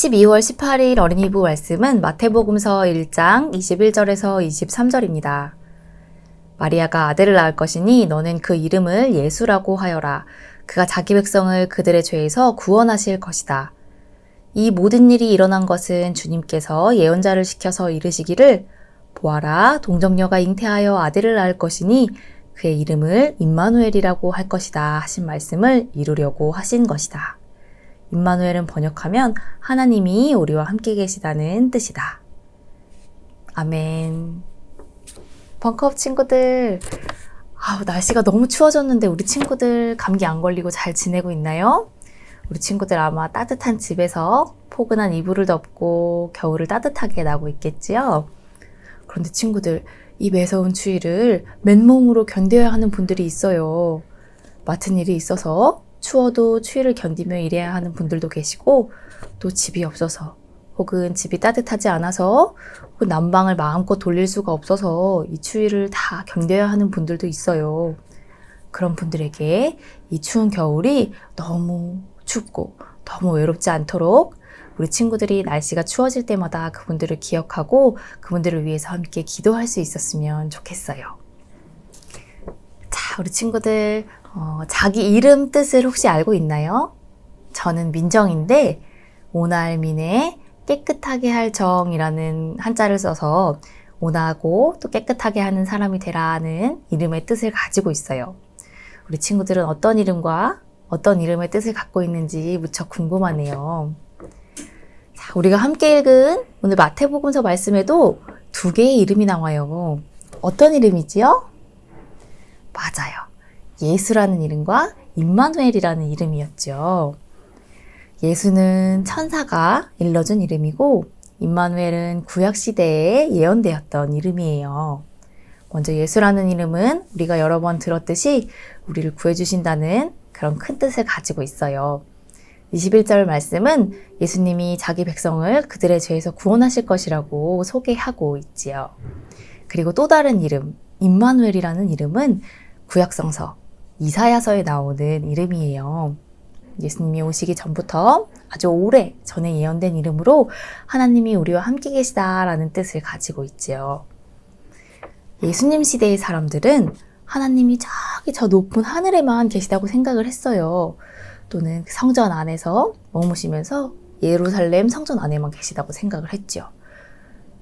12월 18일 어린이부 말씀은 마태복음서 1장 21절에서 23절입니다. 마리아가 아들을 낳을 것이니 너는 그 이름을 예수라고 하여라. 그가 자기 백성을 그들의 죄에서 구원하실 것이다. 이 모든 일이 일어난 것은 주님께서 예언자를 시켜서 이르시기를 보아라 동정녀가 잉태하여 아들을 낳을 것이니 그의 이름을 임마누엘이라고 할 것이다 하신 말씀을 이루려고 하신 것이다. 임마누엘은 번역하면 하나님이 우리와 함께 계시다는 뜻이다. 아멘. 벙커업 친구들, 아우, 날씨가 너무 추워졌는데 우리 친구들 감기 안 걸리고 잘 지내고 있나요? 우리 친구들 아마 따뜻한 집에서 포근한 이불을 덮고 겨울을 따뜻하게 나고 있겠지요? 그런데 친구들, 이 매서운 추위를 맨몸으로 견뎌야 하는 분들이 있어요. 맡은 일이 있어서 추워도 추위를 견디며 일해야 하는 분들도 계시고 또 집이 없어서 혹은 집이 따뜻하지 않아서 혹은 난방을 마음껏 돌릴 수가 없어서 이 추위를 다 견뎌야 하는 분들도 있어요. 그런 분들에게 이 추운 겨울이 너무 춥고 너무 외롭지 않도록 우리 친구들이 날씨가 추워질 때마다 그분들을 기억하고 그분들을 위해서 함께 기도할 수 있었으면 좋겠어요. 자, 우리 친구들 어, 자기 이름 뜻을 혹시 알고 있나요? 저는 민정인데 오날민의 깨끗하게 할 정이라는 한자를 써서 온하고 또 깨끗하게 하는 사람이 되라는 이름의 뜻을 가지고 있어요. 우리 친구들은 어떤 이름과 어떤 이름의 뜻을 갖고 있는지 무척 궁금하네요. 자, 우리가 함께 읽은 오늘 마태복음서 말씀에도 두 개의 이름이 나와요. 어떤 이름이지요? 맞아요. 예수라는 이름과 임마누엘이라는 이름이었죠. 예수는 천사가 일러준 이름이고 임마누엘은 구약 시대에 예언되었던 이름이에요. 먼저 예수라는 이름은 우리가 여러 번 들었듯이 우리를 구해주신다는 그런 큰 뜻을 가지고 있어요. 21절 말씀은 예수님이 자기 백성을 그들의 죄에서 구원하실 것이라고 소개하고 있지요. 그리고 또 다른 이름, 임마누엘이라는 이름은 구약성서 이사야서에 나오는 이름이에요. 예수님이 오시기 전부터 아주 오래 전에 예언된 이름으로 하나님이 우리와 함께 계시다라는 뜻을 가지고 있지요. 예수님 시대의 사람들은 하나님이 저기 저 높은 하늘에만 계시다고 생각을 했어요. 또는 성전 안에서 머무시면서 예루살렘 성전 안에만 계시다고 생각을 했죠.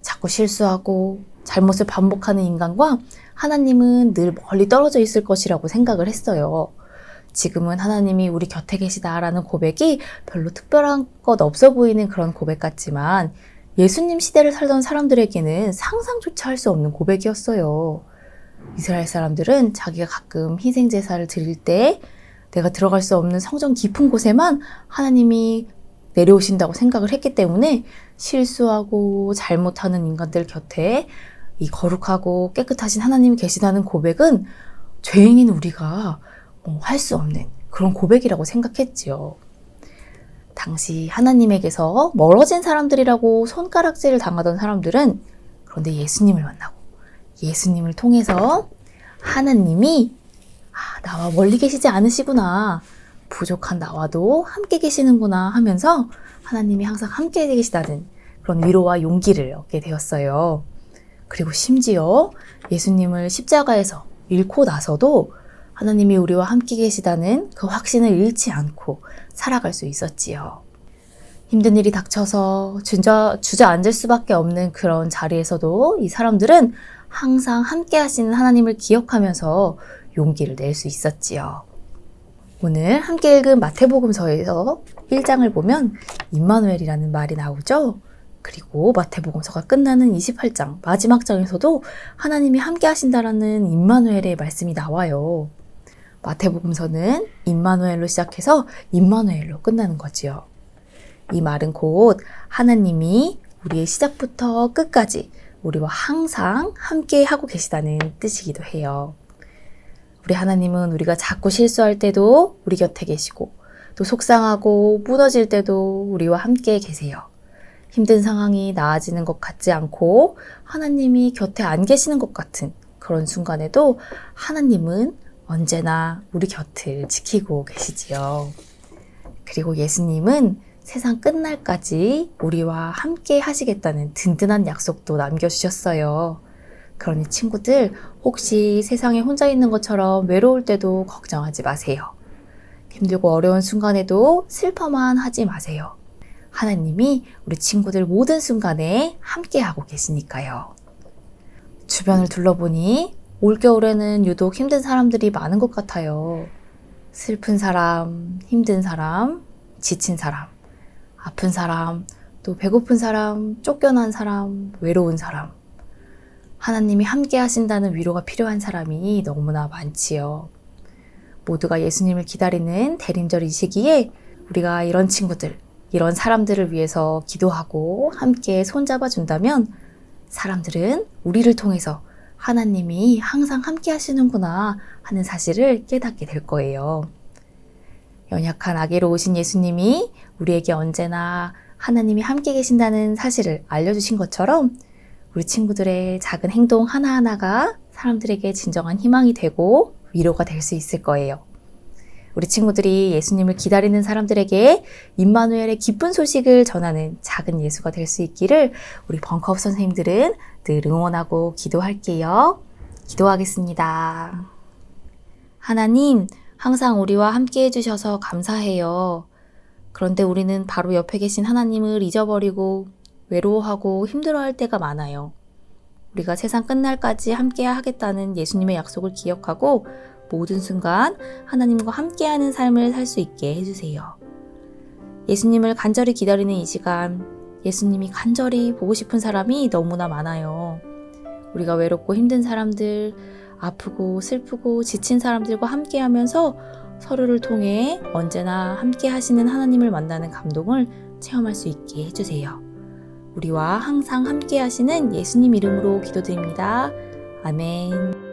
자꾸 실수하고 잘못을 반복하는 인간과 하나님은 늘 멀리 떨어져 있을 것이라고 생각을 했어요. 지금은 하나님이 우리 곁에 계시다라는 고백이 별로 특별한 것 없어 보이는 그런 고백 같지만 예수님 시대를 살던 사람들에게는 상상조차 할 수 없는 고백이었어요. 이스라엘 사람들은 자기가 가끔 희생 제사를 드릴 때 내가 들어갈 수 없는 성전 깊은 곳에만 하나님이 내려오신다고 생각을 했기 때문에 실수하고 잘못하는 인간들 곁에 이 거룩하고 깨끗하신 하나님이 계시다는 고백은 죄인인 우리가 어, 할수 없는 그런 고백이라고 생각했지요. 당시 하나님에게서 멀어진 사람들이라고 손가락질을 당하던 사람들은 그런데 예수님을 만나고 예수님을 통해서 하나님이 아, 나와 멀리 계시지 않으시구나. 부족한 나와도 함께 계시는구나 하면서 하나님이 항상 함께 계시다는 그런 위로와 용기를 얻게 되었어요. 그리고 심지어 예수님을 십자가에서 잃고 나서도 하나님이 우리와 함께 계시다는 그 확신을 잃지 않고 살아갈 수 있었지요. 힘든 일이 닥쳐서 주저, 주저앉을 수밖에 없는 그런 자리에서도 이 사람들은 항상 함께 하시는 하나님을 기억하면서 용기를 낼 수 있었지요. 오늘 함께 읽은 마태복음서에서 1장을 보면 임마누엘이라는 말이 나오죠. 그리고 마태복음서가 끝나는 28장 마지막 장에서도 하나님이 함께 하신다라는 임마누엘의 말씀이 나와요. 마태복음서는 임마누엘로 시작해서 임마누엘로 끝나는 거지요. 이 말은 곧 하나님이 우리의 시작부터 끝까지 우리와 항상 함께 하고 계시다는 뜻이기도 해요. 우리 하나님은 우리가 자꾸 실수할 때도 우리 곁에 계시고 또 속상하고 무너질 때도 우리와 함께 계세요. 힘든 상황이 나아지는 것 같지 않고 하나님이 곁에 안 계시는 것 같은 그런 순간에도 하나님은 언제나 우리 곁을 지키고 계시지요. 그리고 예수님은 세상 끝날까지 우리와 함께 하시겠다는 든든한 약속도 남겨주셨어요. 그러니 친구들, 혹시 세상에 혼자 있는 것처럼 외로울 때도 걱정하지 마세요. 힘들고 어려운 순간에도 슬퍼만 하지 마세요. 하나님이 우리 친구들 모든 순간에 함께하고 계시니까요. 주변을 둘러보니 올겨울에는 유독 힘든 사람들이 많은 것 같아요. 슬픈 사람, 힘든 사람, 지친 사람, 아픈 사람, 또 배고픈 사람, 쫓겨난 사람, 외로운 사람. 하나님이 함께 하신다는 위로가 필요한 사람이 너무나 많지요. 모두가 예수님을 기다리는 대림절 이 시기에 우리가 이런 친구들, 이런 사람들을 위해서 기도하고 함께 손잡아 준다면 사람들은 우리를 통해서 하나님이 항상 함께 하시는구나 하는 사실을 깨닫게 될 거예요. 연약한 아기로 오신 예수님이 우리에게 언제나 하나님이 함께 계신다는 사실을 알려주신 것처럼 우리 친구들의 작은 행동 하나하나가 사람들에게 진정한 희망이 되고 위로가 될 수 있을 거예요. 우리 친구들이 예수님을 기다리는 사람들에게 임마누엘의 기쁜 소식을 전하는 작은 예수가 될 수 있기를 우리 벙커업 선생님들은 늘 응원하고 기도할게요. 기도하겠습니다. 하나님, 항상 우리와 함께 해주셔서 감사해요. 그런데 우리는 바로 옆에 계신 하나님을 잊어버리고 외로워하고 힘들어할 때가 많아요. 우리가 세상 끝날까지 함께 하겠다는 예수님의 약속을 기억하고 모든 순간 하나님과 함께하는 삶을 살 수 있게 해주세요. 예수님을 간절히 기다리는 이 시간, 예수님이 간절히 보고 싶은 사람이 너무나 많아요. 우리가 외롭고 힘든 사람들, 아프고 슬프고 지친 사람들과 함께 하면서 서로를 통해 언제나 함께 하시는 하나님을 만나는 감동을 체험할 수 있게 해주세요. 우리와 항상 함께 하시는 예수님 이름으로 기도드립니다. 아멘.